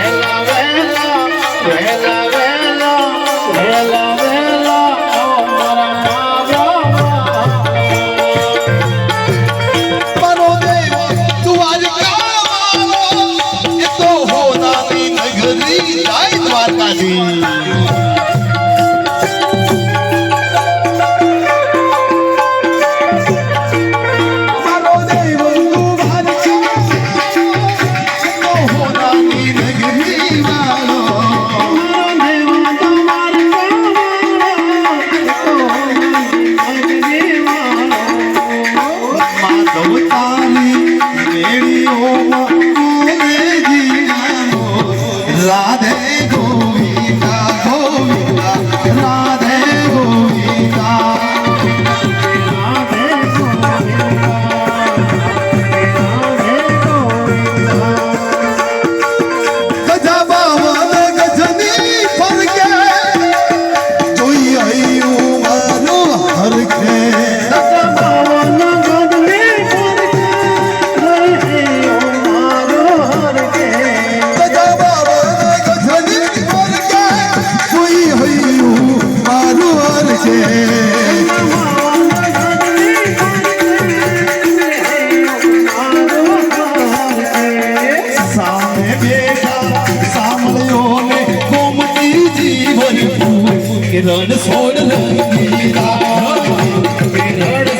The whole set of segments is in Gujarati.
వేల వేల వేల వేల રણ સોળ રંગીલા રણ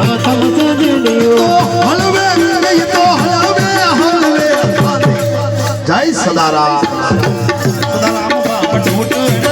આત્મ છે જેડીઓ ને મુજડી જય સદારા સદારામ બાપ ઢોટણા